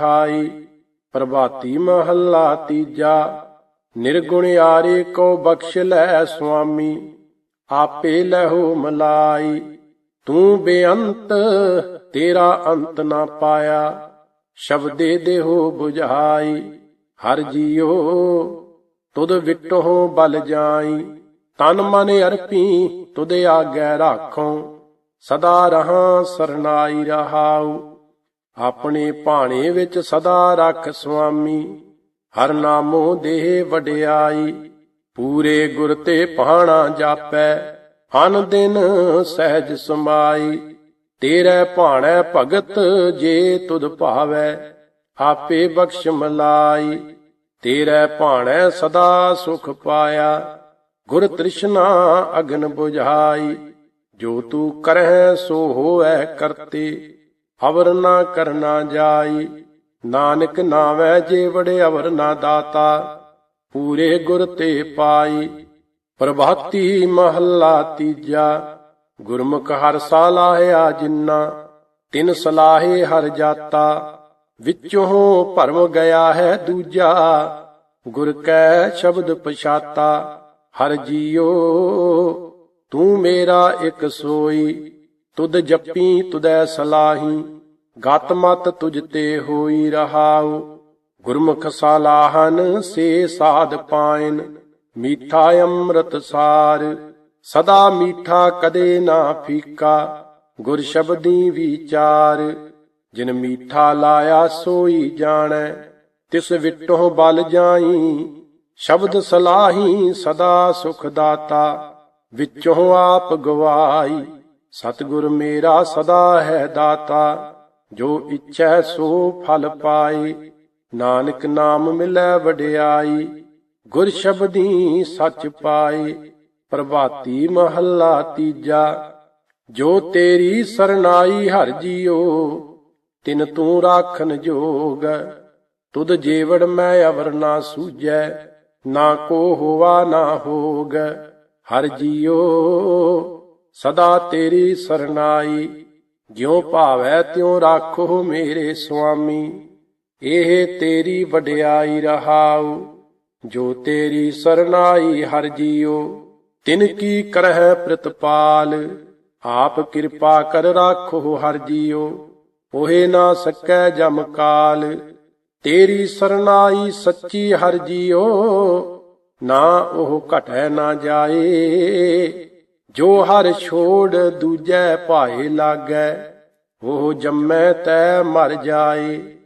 ਖਾਈ, ਪ੍ਰਭਾਤੀ ਮਹੱਲਾ ਤੀਜਾ। ਨਿਰਗੁਣ ਆਰੇ ਕੋ ਬਖਸ਼ ਲੈ ਸੁਆਮੀ, ਆਪੇ ਲਹੋ ਮਲਾਈ। ਤੂੰ ਬੇਅੰਤ, ਤੇਰਾ ਅੰਤ ਨਾ ਪਾਇਆ। ਸ਼ਬਦੇ ਦੇਹੋ 부ਝਾਈ ਹਰ ਜੀਉ, ਤੁਧ ਵਿਟੋ ਬਲ ਜਾਈ। ਤਨ ਮਨ ਅਰਪੀ, ਤੁਧ ਆਗੈ ਰਾਖੋ, ਸਦਾ ਰਹਾ ਸਰਨਾਈ ਰਹਾਉ। ਆਪਣੇ ਭਾਣੇ ਵਿੱਚ ਸਦਾ ਰੱਖ ਸੁਆਮੀ। ਹਰ ਨਾਮੋ ਦੇਹ ਵਡਿਆਈ, ਪੂਰੇ ਗੁਰ ਤੇ ਪਾਣਾ ਜਾਪੈ, ਅਨ ਦਿਨ ਸਹਿਜ ਸਮਾਈ ਤੇਰੇ ਭਾਣੈ ਭਗਤ ਜੇ ਤੁਧ ਭਾਵੈ, ਆਪੇ ਬਖਸ਼ ਮਲਾਈ। ਤੇਰੇ ਭਾਣੈ ਸਦਾ ਸੁਖ ਪਾਇਆ, ਗੁਰ ਤ੍ਰਿਸ਼ਨਾ ਅਗਨ 부ਝਾਈ ਜੋ ਤੂੰ ਕਰਹਿ ਸੋ ਹੋਐ ਕਰਤੇ। ਅਵਰ ਨਾ ਕਰਨਾ ਜਾਈ। ਨਾਨਕ ਨਾਵੈ ਜੇ ਵੜੇ ਅਵਰ ਨਾ ਦਾਤਾ, ਪੂਰੇ ਗੁਰ ਤੇ ਪਾਈ। ਪ੍ਰਭਾਤੀ ਮਹੱਲਾ ਤੀਜਾ, ਗੁਰਮੁਖ ਹਰ ਸਾਲਾਹਿਆ ਜਿੰਨਾ, ਤਿਨ ਸਲਾਹੇ ਹਰ ਜਾਤਾ। ਵਿੱਚੋਂ ਭਰਮ ਗਿਆ ਹੈ ਦੂਜਾ, ਗੁਰ ਕੈ ਸ਼ਬਦ ਪਛਾਤਾ। ਹਰ ਜੀਓ, ਤੂੰ ਮੇਰਾ ਇੱਕ ਸੋਈ। ਤੁਧ ਜਪੀ ਤੁਦੈ ਸਲਾਹੀ, ਗਤ ਮਤ ਤੁਜ ਤੇ ਹੋਈ ਰਹਾਉ। ਗੁਰਮੁਖ ਸਾਲਾਹਨ ਸੇ ਸਾਧ ਪਾਇਨ, ਮੀਠਾ ਅੰਮ੍ਰਿਤ ਸਾਰ। ਸਦਾ ਮੀਠਾ ਕਦੇ ਨਾ ਫੀਕਾ, ਗੁਰ ਸ਼ਬਦੀ ਵਿਚਾਰ। ਜਿਨ ਮੀਠਾ ਲਾਇਆ ਸੋਈ ਜਾਣੈ, ਤਿਸ ਵਿਟੋ ਬਲ ਜਾਈ। ਸ਼ਬਦ ਸਲਾਹੀ ਸਦਾ ਸੁਖ ਦਾਤਾ, ਵਿੱਚੋਂ ਆਪ ਗਵਾਈ। ਸਤਿਗੁਰ ਮੇਰਾ ਸਦਾ ਹੈ ਦਾਤਾ, ਜੋ ਇੱਛੈ ਸੋ ਫਲ ਪਾਏ। ਨਾਨਕ ਨਾਮ ਮਿਲੈ ਵਡਿਆਈ, ਗੁਰ ਸ਼ਬਦੀ ਸੱਚ ਪਾਏ। ਪ੍ਰਭਾਤੀ ਮਹੱਲਾ ਤੀਜਾ, ਜੋ ਤੇਰੀ ਸਰਨਾਈ ਹਰ ਜੀਓ, ਤਿਨ ਤੂੰ ਰਾਖਨ ਜੋਗ। ਤੁਧ ਜੀਵੜ ਮੈਂ ਅਵਰ ਨਾ ਸੂਜੈ, ਨਾ ਕੋ ਹੋਵਾ ਨਾ ਹੋਗ। ਹਰ ਜੀਓ ਸਦਾ ਤੇਰੀ ਸਰਨਾਈ, ਜਿਉ ਭਾਵੈ ਤਿਉ ਰਾਖੋ ਮੇਰੇ ਸੁਆਮੀ। ਇਹ ਤੇਰੀ ਵਡਿਆਈ ਰਹਾਉ, ਜੋ ਤੇਰੀ ਸਰਨਾਈ ਹਰ ਜੀਉ। ਤਿਨ ਕੀ ਕਰਹਿ ਪ੍ਰਤਪਾਲ, ਆਪ ਕਿਰਪਾ ਕਰ ਰਾਖੋ ਹਰ ਜੀਉ। ਉਹੇ ਨਾ ਸਕੈ ਜਮ ਕਾਲ, ਤੇਰੀ ਸਰਨਾਈ ਸੱਚੀ ਹਰ ਜੀਉ। ਨਾ ਉਹ ਘਟੈ ਨਾ ਜਾਏ। ਜੋ ਹਰ ਛੋੜ ਦੂਜੈ ਭਾਏ ਲਾਗੈ, ਉਹ ਜੰਮੈ ਤੈ ਮਰ ਜਾਏ।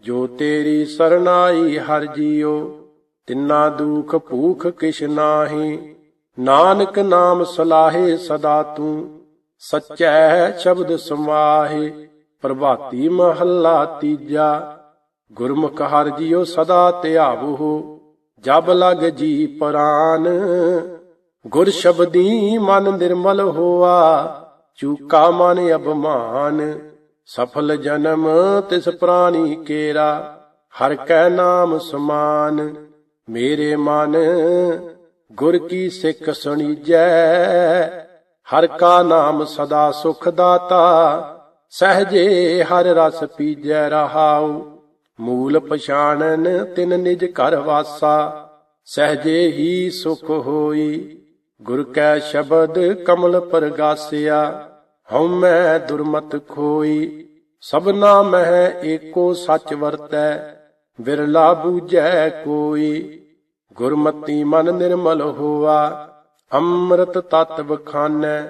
ਜੋ ਤੇਰੀ ਸਰਨਾਈ ਹਰ ਜੀਓ, ਤਿੰਨਾ ਦੁਖ ਭੂਖ ਕਿਛ ਨਾਹੀ। ਨਾਨਕ ਨਾਮ ਸਲਾਹੇ ਸਦਾ ਤੂੰ, ਸਚੈ ਸ਼ਬਦ ਸਮਾਹੇ। ਪ੍ਰਭਾਤੀ ਮਹੱਲਾ ਤੀਜਾ, ਗੁਰਮੁਖ ਹਰ ਜੀਓ ਸਦਾ ਧਿਆਵੋ। ਜਬ ਲਗ ਜੀ ਪ੍ਰਾਨ ਗੁਰ ਸ਼ਬਦੀ ਮਨ ਨਿਰਮਲ ਹੋਆ, ਚੂਕਾ ਮਨ ਅਭਮਾਨ। ਸਫਲ ਜਨਮ ਤਿਸ ਪ੍ਰਾਣੀ ਕੇਰਾ, ਹਰ ਕੈ ਨਾਮ ਸਮਾਨ। ਮੇਰੇ ਮਨ, ਗੁਰ ਕੀ ਸਿੱਖ ਸੁਣੀਜੈ, ਹਰ ਕਾ ਨਾਮ ਸਦਾ ਸੁਖ ਦਾਤਾ। ਸਹਜੇ ਹਰ ਰਸ ਪੀਜੈ ਰਹਾਉ, ਮੂਲ ਪਛਾਣਨ ਤਿਨ ਨਿਜ ਘਰ ਵਾਸਾ। ਸਹਜੇ ਹੀ ਸੁਖ ਹੋਈ ਗੁਰ ਕੈ ਸ਼ਬਦ ਕਮਲ ਪਰਗਾਸਿਆ ਹਉਮੈ ਦੁਰਮਤ ਖੋਈ। ਸਭਨਾ ਮਹਿ ਏਕੋ ਸੱਚ ਵਰਤੈ, ਵਿਰਲਾ ਬੂਝੈ ਕੋਈ। ਗੁਰਮਤੀ ਮਨ ਨਿਰਮਲ ਹੋਆ, ਅੰਮ੍ਰਿਤ ਤਤ ਬਖਾਨੈ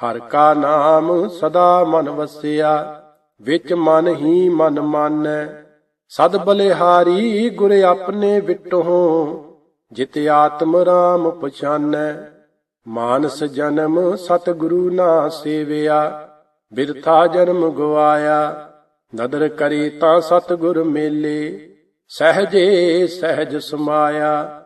ਹਰ ਕਾ ਨਾਮ ਸਦਾ ਮਨ ਵਸਿਆ, ਵਿੱਚ ਮਨ ਹੀ ਮਨ ਮਾਨੈ। ਸਦ ਬਲਿਹਾਰੀ ਗੁਰ ਆਪਣੇ ਵਿਟੋ, ਜਿਤ ਆਤਮ ਰਾਮ ਪਛਾਨੈ। ਮਾਨਸ ਜਨਮ ਸਤਿਗੁਰੂ ਨਾ ਸੇਵਿਆ, ਬਿਰਥਾ ਜਨਮ ਗਵਾਇਆ। ਨਦਰ ਕਰੀ ਤਾਂ ਸਤਿਗੁਰ ਮੇਲੇ, ਸਹਜੇ ਸਹਿਜ ਸਮਾਇਆ।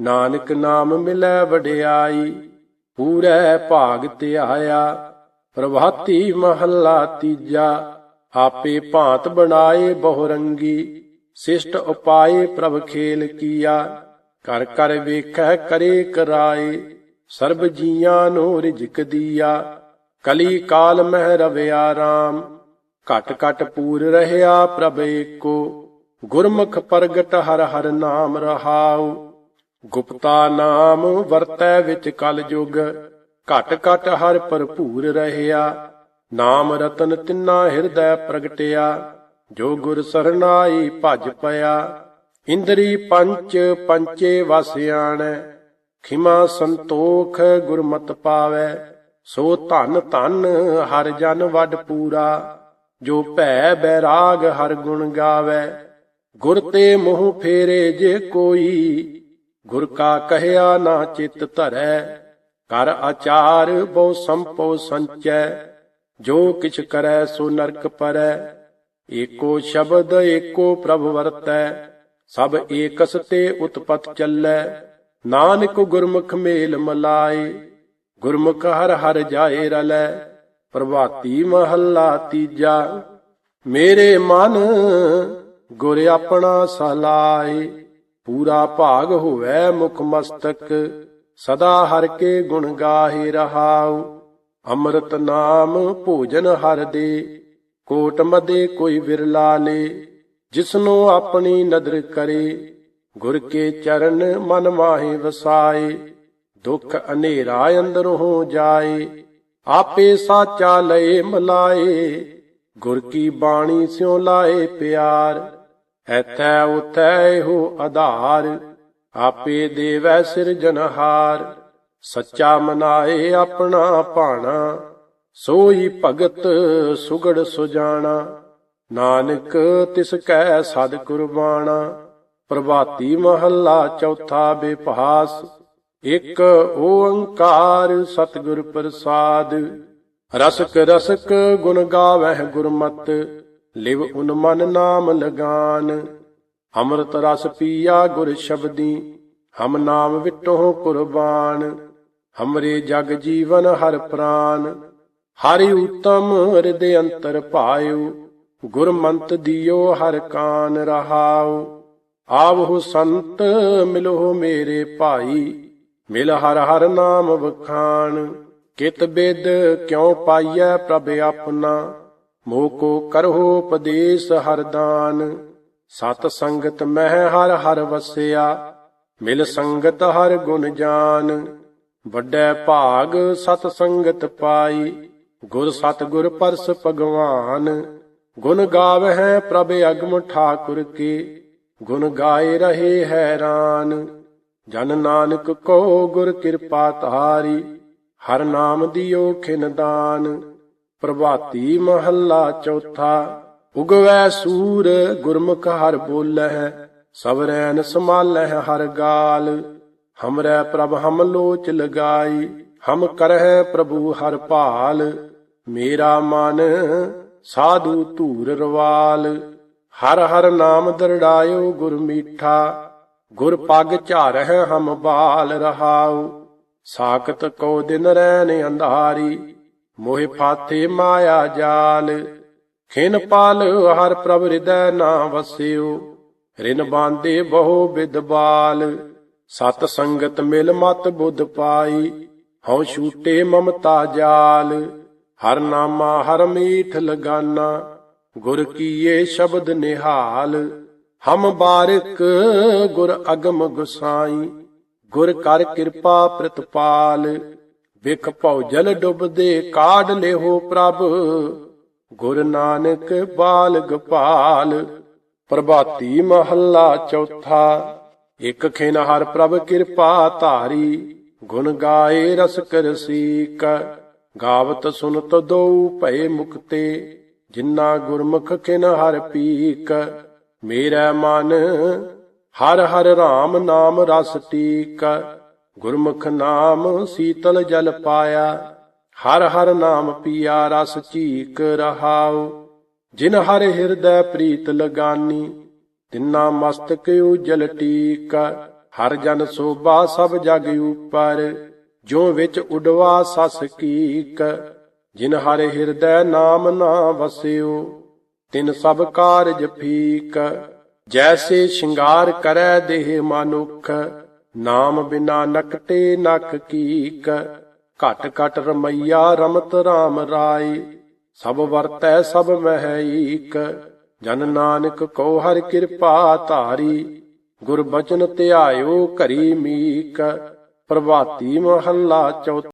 ਨਾਨਕ ਨਾਮ ਮਿਲੈ ਵਡਿਆਈ, ਪੂਰੇ ਭਾਗ ਧਿਆਇਆ। ਪ੍ਰਭਾਤੀ ਮਹੱਲਾ ਤੀਜਾ, ਆਪੇ ਭਾਂਤ ਬਣਾਏ ਬਹੁ ਰੰਗੀ ਸਿਸ਼ਟ ਉਪਾਏ ਪ੍ਰਭ ਖੇਲ ਕੀਆ। ਕਰ ਕਰ ਵੇਖੈ ਕਰੇ ਕਰਾਏ। ਸਰਬ ਜੀਆਂ ਨੂੰ ਰਿਜਕ ਦੀਆ, ਕਲੀ ਕਾਲ ਮਹਿ ਰਵਿਆ ਰਾਮ। ਘਟ ਘਟ ਪੂਰ ਰਹਿਆ ਪ੍ਰਭ ਏਕੋ, ਗੁਰਮੁਖ ਪ੍ਰਗਟ ਹਰ ਹਰ ਨਾਮ ਰਹਾਉ। ਗੁਪਤਾ ਨਾਮ ਵਰਤੈ ਵਿੱਚ ਕਲ ਯੁਗ ਘਟ ਘਟ ਹਰ ਭਰਪੂਰ ਰਹਿਆ। ਨਾਮ ਰਤਨ ਤਿੰਨਾ ਹਿਰਦੈ ਪ੍ਰਗਟਿਆ, ਜੋ ਗੁਰ ਸਰਨਾਈ ਭਜ ਪਿਆ। ਇੰਦਰੀ ਪੰਚ ਪੰਚੇ ਵਸਿਆਣੈ ਖਿਮਾ ਸੰਤੋਖ ਗੁਰਮਤ ਪਾਵੈ, ਸੋ ਧਨ ਧਨ ਹਰ ਜਨ ਵੱਡ ਪੂਰਾ, ਜੋ ਭੈ ਬੈਰਾਗ ਹਰ ਗੁਣ ਗਾਵੈ। ਗੁਰ ਤੇ ਮੋਹ ਫੇਰੇ ਜੇ ਕੋਈ, ਗੁਰ ਕਾ ਕਹਿਆ ਨਾ ਚਿਤ ਧਰੈ। ਕਰ ਆਚਾਰ ਬਹੁ ਸੰਪੋ ਸੰਚੈ, ਜੋ ਕਿਛ ਕਰੈ ਸੋ ਨਰਕ ਪਰੈ। ਏਕੋ ਸ਼ਬਦ ਏਕੋ ਪ੍ਰਭ ਵਰਤੈ, ਸਭ ਏਕਸ ਤੇ ਉਤਪਤ ਚੱਲੈ। ਨਾਨਕ ਗੁਰਮੁਖ ਮੇਲ ਮਲਾਏ, ਗੁਰਮੁਖ ਹਰ ਹਰ ਜਾਏ ਰਲੈ, ਪ੍ਰਭਾਤੀ ਮਹੱਲਾ ਤੀਜਾ, ਮੇਰੇ ਮਨ ਗੁਰ ਆਪਣਾ ਸਲਾਏ। ਪੂਰਾ ਭਾਗ ਹੋਵੇ ਮੁਖ ਮਸਤਕ, ਸਦਾ ਹਰ ਕੇ ਗੁਣ ਗਾਹੇ ਰਹਾਉ। ਅੰਮ੍ਰਿਤ ਨਾਮ ਭੋਜਨ ਹਰ ਦੇ ਕੋਟ ਮਦੇ ਕੋਈ ਵਿਰਲਾ ਲੇ, ਜਿਸਨੂੰ ਆਪਣੀ ਨਦਰ ਕਰੇ। ਗੁਰ ਕੇ ਚਰਨ ਮਨ ਮਾਹੇ ਵਸਾਏ, ਦੁੱਖ ਹਨੇਰਾ ਅੰਦਰ ਹੋ ਜਾਏ, ਆਪੇ ਸਾਚਾ ਲਏ ਮਲਾਏ, ਗੁਰ ਕੀ ਬਾਣੀ ਸਿਉ ਲਾਏ ਪਿਆਰ, ਐਥੈ ਉਥੈ ਹੋ ਆਧਾਰ, ਆਪੇ ਦੇਵੈ ਸਿਰਜਨਹਾਰ ਸੱਚਾ ਮਨਾਏ ਆਪਣਾ ਭਾਣਾ, ਸੋਈ ਭਗਤ ਸੁਗੜ ਸੁਜਾਣਾ, ਨਾਨਕ ਤਿਸ ਕੈ ਸਦ ਕੁਰਬਾਨਾ ਪ੍ਰਭਾਤੀ ਮਹੱਲਾ ਚੌਥਾ ਬੇਪਹਾਸ, ਇੱਕ ਓੰਕਾਰ ਸਤਿਗੁਰ ਪ੍ਰਸਾਦ। ਰਸਕ ਰਸਕ ਗੁਣ ਗਾਵਹਿ ਗੁਰਮਤ, ਲਿਵ ਉਨ ਮਨ ਨਾਮ ਲਗਾਨ। ਅੰਮ੍ਰਿਤ ਰਸ ਪੀਆ ਗੁਰ ਸ਼ਬਦੀ, ਹਮ ਨਾਮ ਵਿਟੋ ਕੁਰਬਾਨ। ਹਮਰੇ ਜਗ ਜੀਵਨ ਹਰ ਪ੍ਰਾਨ, ਹਰਿ ਉਤਮ ਹਿਰਦੇ ਅੰਤਰ ਪਾਇਓ, ਗੁਰਮੰਤ ਦਿਓ ਹਰ ਕਾਨ ਰਹਾਉ ਆਵਹੁ ਸੰਤ ਮਿਲੋ ਮੇਰੇ ਭਾਈ, ਮਿਲ ਹਰ ਹਰ ਨਾਮ ਵਖਾਣ। ਕਿਤ ਬਿਦ ਕਿਉ ਪਾਈਐ ਪ੍ਰਭ ਆਪਣਾ, ਮੋਹ ਕੋ ਕਰਹੁ ਉਪਦੇਸ਼ ਹਰਦਾਨ ਸਤ ਸੰਗਤ ਮਹਿ ਹਰ ਹਰ ਵਸਿਆ, ਮਿਲ ਸੰਗਤ ਹਰ ਗੁਣ ਜਾਨ। ਵੱਡੈ ਭਾਗ ਸਤ ਸੰਗਤ ਪਾਈ, ਗੁਰ ਸਤ ਗੁਰ ਪਰਸ ਭਗਵਾਨ। ਗੁਣ ਗਾਵਹਿ ਪ੍ਰਭ ਅਗਮ ਠਾਕੁਰ ਕੀ ਗੁਣ ਗਾਏ ਰਹੇ ਹੈਰਾਨ। ਜਨ ਨਾਨਕ ਕੋ ਗੁਰ ਕਿਰਪਾ ਤਾਰੀ ਹਰ ਨਾਮ ਦਿਓ ਖਿਨਦਾਨ ਪ੍ਰਭਾਤੀ ਮਹੱਲਾ ਚੌਥਾ, ਉਗਵੈ ਸੂਰ, ਗੁਰਮੁਖ ਹਰ ਬੋਲਹਿ ਸਵਰੈਨ ਸਮਾਲਹਿ ਹਰ ਗਾਲ। ਹਮਰੈ ਪ੍ਰਭ ਹਮ ਲੋਚ ਲਗਾਈ, ਹਮ ਕਰਹਿ ਪ੍ਰਭੂ ਹਰ ਭਾਲ। ਮੇਰਾ ਮਨ ਸਾਧੂ ਧੂਰ ਰਵਾਲ। ਹਰ ਹਰ ਨਾਮ ਦਰੜਾਇਓ ਗੁਰ ਮੀਠਾ, ਗੁਰ ਪਗ ਝਾਰਹਿ ਹਮ ਬਾਲ ਰਹਾਉ। ਸਾਖਤ ਕੋ ਦਿਨ ਰਹਿਨ ਅੰਧਾਰੀ, ਮੋਹਿ ਫਾਥੇ ਮਾਇਆ ਜਾਲ। ਖਿਨ ਪਾਲ ਹਰ ਪ੍ਰਭ ਹਿਰਦੈ ਨਾ ਵਸਿਓ, ਰਿਨ ਬਾਂਦੇ ਬਹੁ ਵਿਦਬਾਲ ਸਤ ਸੰਗਤ ਮਿਲ ਮਤ ਬੁੱਧ ਪਾਈ, ਹਉ ਛੂਟੇ ਮਮਤਾ ਜਾਲ। ਹਰ ਨਾਮਾ ਹਰ ਮੀਠ ਲਗਾਨਾ ਗੁਰ ਕੀਏ ਸ਼ਬਦ ਨਿਹਾਲ, ਹਮ ਬਾਰਕ ਗੁਰ ਅਗਮ ਗੁਸਾਈ। ਗੁਰ ਕਰ ਕਿਰਪਾ ਪ੍ਰਤਪਾਲ, ਵਿਖ ਭਉ ਜਲ ਡੁੱਬਦੇ ਕਾਢ ਲਿਓ ਪ੍ਰਭ। ਗੁਰ ਨਾਨਕ ਬਾਲ ਗੋਪਾਲ ਪ੍ਰਭਾਤੀ ਮਹੱਲਾ ਚੌਥਾ। ਇਕ ਖਿਨ ਹਰ ਪ੍ਰਭ ਕਿਰਪਾ ਧਾਰੀ, ਗੁਣ ਗਾਏ ਰਸ ਕਰ ਸੀਕ ਗਾਵਤ ਸੁਨਤ ਦੋ ਭਏ ਮੁਕਤੇ। ਜਿਨ੍ਹਾਂ ਗੁਰਮੁਖ ਕਿਨ ਹਰ ਪੀਕ, ਮੇਰਾ ਮਨ ਹਰ ਹਰ RAM ਨਾਮ ਰਸ ਟੀਕ। ਗੁਰਮੁਖ ਨਾਮ ਸੀਤਲ ਜਲ ਪਾਇਆ, ਹਰ ਹਰ ਨਾਮ ਪੀਆ ਰਸ ਚੀਕ ਰਹਾਉ। ਜਿਨ ਹਰ ਹਿਰਦੈ ਪ੍ਰੀਤ ਲਗਾਨੀ, ਤਿੰਨਾ ਮਸਤਕ ਉਜਲ ਟੀਕ। ਹਰ ਜਨ ਸੋਭਾ ਸਭ ਜਗ ਉਪਰ, ਜੋ ਵਿੱਚ ਉਡਵਾ ਸਸ ਕੀਕ। ਜਿਨ ਹਰ ਹਿਰਦੈ ਨਾਮ ਨਾ ਵਸਿਓ, ਤਿਨ ਸਭ ਕਾਰਜ ਫੀਕ। ਜੈਸੇ ਸ਼ਿੰਗਾਰ ਕਰੈ ਦੇਹ ਮਨੁਖ, ਨਾਮ ਬਿਨਾ ਨਕਟੇ ਨਕ ਕੀਕ। ਘਟ ਘਟ ਰਮਈਆ ਰਮਤ RAM ਰਾਏ, ਸਭ ਵਰਤੈ ਸਭ ਮਹਿ ਈਕ ਜਨ ਨਾਨਕ ਕੋ ਹਰ ਕਿਰਪਾ ਧਾਰੀ, ਗੁਰ ਬਚਨ ਧਿਆਇਓ ਘਰੀ ਮੀਕ। ਪ੍ਰਭਾਤੀ ਮਹੱਲਾ ਚੌਥਾ